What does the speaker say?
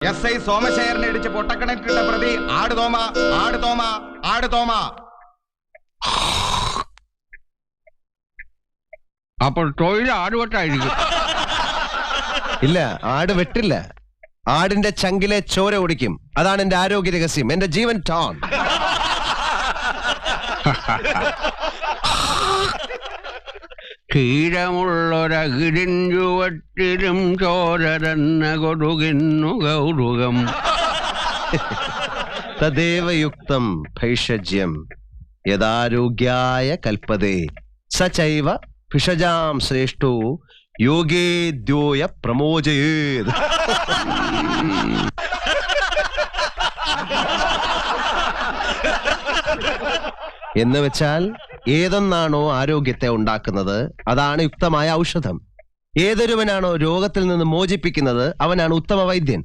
S I സോമശേഖരനെ ഇടിച്ച് പൊട്ടക്കണക്കിട്ട പ്രതി ആട് തോമ ആട് തോമ ആട് തോമ. അപ്പോൾ തൊഴിൽ ആടുവട്ടായിരിക്കും. ഇല്ല ആട് വെട്ടില്ല. ആടിന്റെ ചങ്കിലെ ചോര ഒടിക്കും. അതാണ് എന്റെ ആരോഗ്യ രഹസ്യം. എന്റെ ജീവൻ ടോൺ. ക്ഷീരമുള്ളൊരകിടിൻ ചുവട്ടിലും ചോര തന്നെ കൊടുകിന്നു കൗതുകം തദേവയുക്തം ഭൈഷജ്യം യഥാരോഗ്യായ കൽപ്പതേ. സചൈവ ഭിഷജാം ശ്രേഷ്ഠോ യോഗേദ്യോയ പ്രമോചയേത് എന്ന് വെച്ചാൽ ഏതൊന്നാണോ ആരോഗ്യത്തെ ഉണ്ടാക്കുന്നത് അതാണ് യുക്തമായ ഔഷധം. ഏതൊരുവനാണോ രോഗത്തിൽ നിന്ന് മോചിപ്പിക്കുന്നത് അവനാണ് ഉത്തമ വൈദ്യൻ